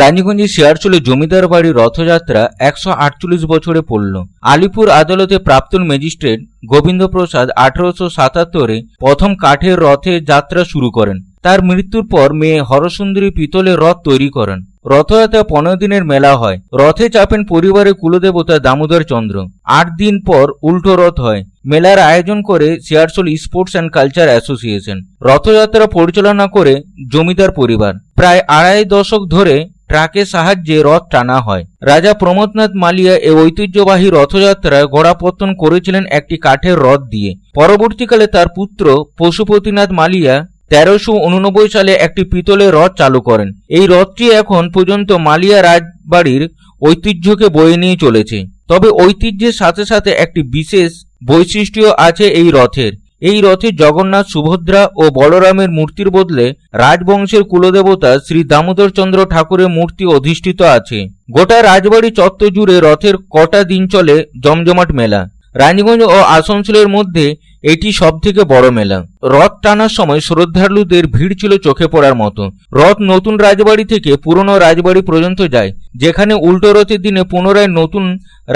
রানীগঞ্জের শিয়ারচলে জমিদার বাড়ির রথযাত্রা একশো আটচল্লিশ বছরে পড়ল। আলিপুর আদালতে প্রাক্তন ম্যাজিস্ট্রেট গোবিন্দ প্রসাদ আঠারোশো সাতাত্তরে প্রথম কাঠের রথে যাত্রা শুরু করেন। তার মৃত্যুর পর মেয়ে হরসুন্দরী পিতলে রথ তৈরি করেন। রথযাত্রা পনেরো দিনের মেলা হয়। রথে চাপেন পরিবারের কুলদেবতা দামোদর চন্দ্র। আট দিন পর উল্টো রথ হয়। মেলার আয়োজন করে Searsole sports and culture association. Rathyatra পরিচালনা করে জমিদার পরিবার। প্রায় আড়াই দশক ধরে ট্রাকের সাহায্যে রথ টানা হয়। রাজা প্রমোদনাথ মালিয়া এই ঐতিহ্যবাহী রথযাত্রায় গোড়াপত্তন করেছিলেন একটি কাঠের রথ দিয়ে। পরবর্তীকালে তার পুত্র পশুপতিনাথ মালিয়া তেরোশো উননব্বই সালে একটি পিতলের রথ চালু করেন। এই রথটি এখন পর্যন্ত মালিয়া রাজবাড়ির ঐতিহ্যকে বয়ে নিয়ে চলেছে। তবে ঐতিহ্যের সাথে সাথে একটি বিশেষ বৈশিষ্ট্য আছে এই রথের। এই রথে জগন্নাথ, সুভদ্রা ও বলরামের মূর্তির বদলে রাজবংশের কুলদেবতা শ্রী দামোদর চন্দ্র ঠাকুরের মূর্তি অধিষ্ঠিত আছে। গোটা রাজবাড়ি চত্বর জুড়ে রথের কটা দিন চলে জমজমাট মেলা। রানীগঞ্জ ও আসানসোলের মধ্যে এটি সব থেকে বড় মেলা। রথ টানার সময় শ্রদ্ধালুদের ভিড় ছিল চোখে পড়ার মতো। রথ নতুন রাজবাড়ি থেকে পুরনো রাজবাড়ি পর্যন্ত যায়, যেখানে উল্টো রথের দিনে পুনরায় নতুন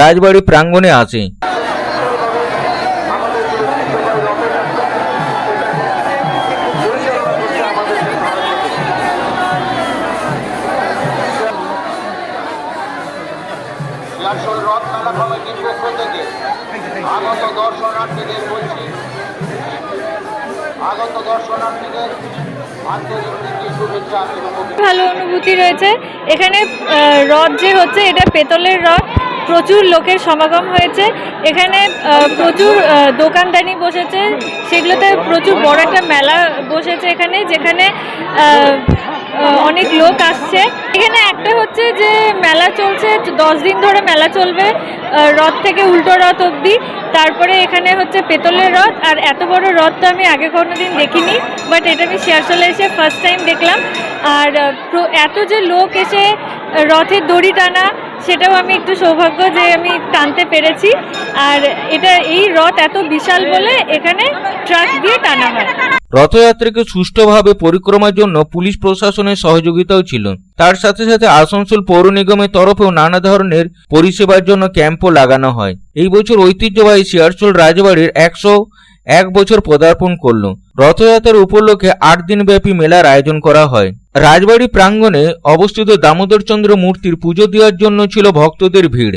রাজবাড়ি প্রাঙ্গণে আসে। ভালো অনুভূতি রয়েছে। এখানে রথ যে হচ্ছে, এটা পেতলের রথ। প্রচুর লোকের সমাগম হয়েছে। এখানে প্রচুর দোকানদানি বসেছে। সেগুলোতে প্রচুর বড় একটা মেলা বসেছে এখানে, যেখানে অনেক লোক আসছে। এখানে একটা হচ্ছে যে মেলা চলছে, দশ দিন ধরে মেলা চলবে রথ থেকে উল্টো রথ অবধি। তারপরে এখানে হচ্ছে পেতলের রথ, আর এত বড় রথ তো আমি আগে কোনোদিন দেখিনি বাট এটা আমি শিয়ারশোলা এসে ফার্স্ট টাইম দেখলাম। আর এত যে লোক এসে রথের দড়ি টানা, সেটাও আমি একটু সৌভাগ্য যে আমি টানতে পেরেছি। আর এটা, এই রথ এত বিশাল বলে এখানে ট্রাক দিয়ে টানা হয়। রথযাত্রাকে সুষ্ঠুভাবে পরিক্রমার জন্য পুলিশ প্রশাসনের সহযোগিতাও ছিল। তার সাথে সাথে আসানসোল পৌর নিগমের তরফেও নানা ধরনের পরিষেবার জন্য ক্যাম্পও লাগানো হয়। এই বছর ঐতিহ্যবাহী শিয়ারচোল রাজবাড়ির একশো এক বছর পদার্পণ করল। রথযাত্রার উপলক্ষে আট দিনব্যাপী মেলার আয়োজন করা হয়। রাজবাড়ি প্রাঙ্গণে অবস্থিত দামোদর চন্দ্র মূর্তির পুজো দেওয়ার জন্য ছিল ভক্তদের ভিড়।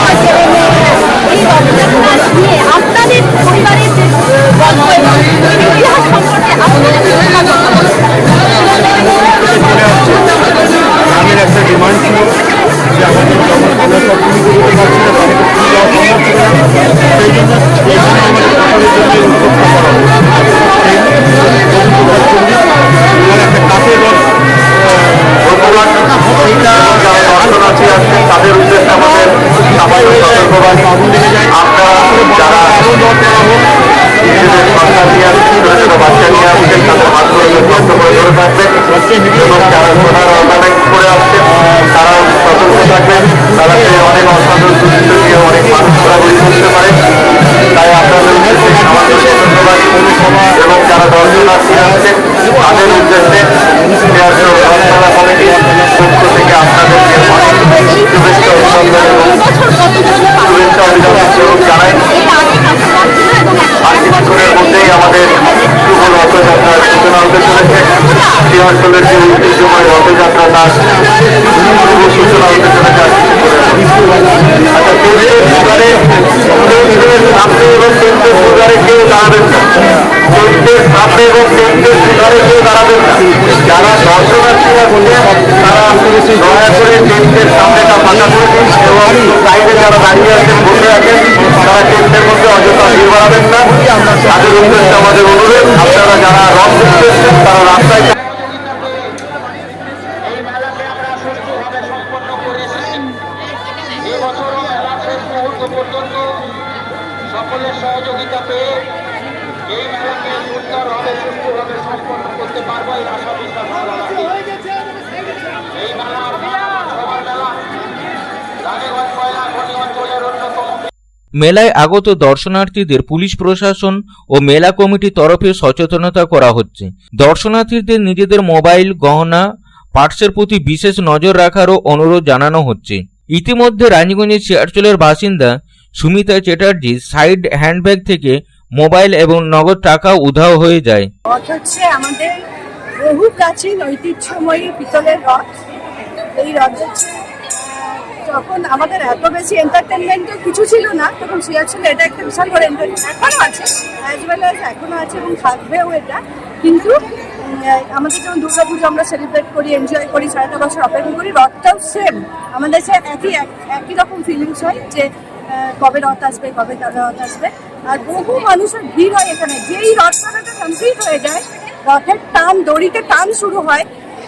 তারাও সতর্ক থাকবেন তারা অনেক অসাধু জানাই আর কিছুক্ষণের মধ্যেই আমাদের শুভ রথযাত্রার সূচনা হতে চলেছে শিয়ারচলের যে ঐতিহ্যময় রথযাত্রা তার সূচনা হতে চলেছে আর কিছুক্ষণের আচ্ছা সুগারে কেউ দাঁড়াবেন টেন্টের সামনে এবং টেন্টের সুগারে কেউ দাঁড়াবেন না যারা দর্শনার্থী আছেন তারা দয়া করে টেন্টের সামনেটা ফাঁকা করে দিন এবং সাইডে যারা দাঁড়িয়ে আছেন, বসে আছেন, তারা টেন্টের মধ্যে অযথা ভিড় বাড়াবেন না। তাদের উদ্দেশ্যে আমাদের অনুরোধ, আপনারা যারা রথ দেখতে তারা রাস্তায় সকলের সহযোগিতা পেয়ে মেলায় আগত দর্শনার্থীদের পুলিশ প্রশাসন ও মেলা কমিটির তরফে সচেতনতা করা হচ্ছে। দর্শনার্থীদের নিজেদের মোবাইল, গহনা পার্টসের প্রতি বিশেষ নজর রাখারও অনুরোধ জানানো হচ্ছে। ইতিমধ্যে রানীগঞ্জের শিয়ারচলের বাসিন্দা সুমিতা চ্যাটার্জি সাইড হ্যান্ডব্যাগ থেকে মোবাইল এবং নগদ টাকা উধাও হয়ে যায়। রথ হচ্ছে আমাদের বহু প্রাচীন ঐতিহ্যময়ী পিতলের রথ। এই রথ হচ্ছে যখন আমাদের এত বেশি এন্টারটেনমেন্টের কিছু ছিল না, তখন সিয়াছিল এটা একটা বিশাল বড় এখনও আছে অ্যাজ ওয়েল অ্যাজ এখনও আছে এবং থাকবেও এটা। কিন্তু আমাদের যেমন দুর্গা পুজো আমরা সেলিব্রেট করি এনজয় করি, সারাটা বছর অপেক্ষা করি, রথটাও সেম আমাদের সে একই, এক- একই রকম ফিলিংস হয় যে কবে রথ আসবে, কবে কবে রথ আসবে। আর বহু মানুষের ভিড় হয় এখানে। যেই রথ কমপ্লিট হয়ে যায়, রথের টান, দড়িতে টান শুরু হয়।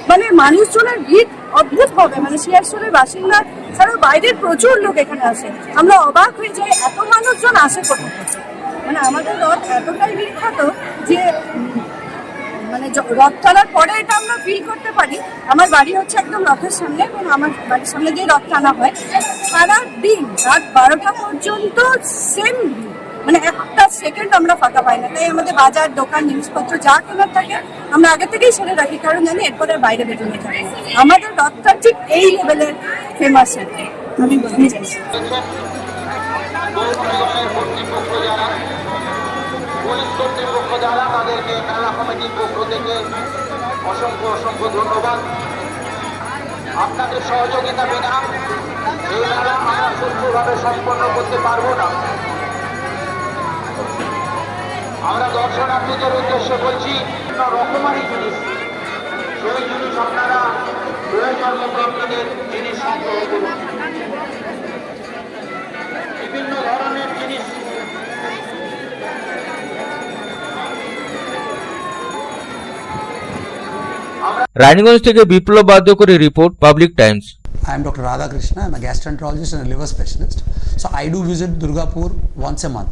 মানে মানুষজনের ভিড় অদ্ভুত হবে। মানে শিয়ারশোলের বাসিন্দা ছাড়াও বাইরের প্রচুর লোক এখানে আসে। আমরা অবাক হয়ে যাই এত মানুষজন আসে কোথা মানে আমাদের রথ এতটাই বিখ্যাত যে মানে রথ টানার পরে এটা আমরা ফিল করতে পারি। আমার বাড়ি হচ্ছে একদম রথের সামনে এবং আমার বাড়ির সামনে দিয়ে রথ টানা হয় সারা দিন রাত বারোটা পর্যন্ত সেম মানে একটা সেকেন্ড আমরা ফাঁকা পাই না। তাই আমাদের বাজার, দোকান, জিনিসপত্র যা কেনার থাকে, আমরা আগে থেকেই সেরে রাখি, কারণ জানি এরপরে বাইরে বেরোনো না। আমাদের রথটা ঠিক এই লেভেলের ফেমাস আমি বলতে চাইছি। থেকে অসংখ্য অসংখ্য ধন্যবাদ আপনাদের সহযোগিতা বিনা এই মেলা আমরা সুষ্ঠুভাবে সম্পন্ন করতে পারব না। আমরা দর্শনার্থীদের উদ্দেশ্যে বলছি বিভিন্ন রকমারি জিনিস সেই জিনিস আপনারা প্রয়োজন মতো আপনাদের জিনিস সংগ্রহ করুন বিভিন্ন ধরনের জিনিস রানীগঞ্জ থেকে বিপ্লব বাধ্য করে report public times I am Dr. Radha Krishna. I'm a gastroenterologist and a liver specialist. So I do visit Durgapur once a month.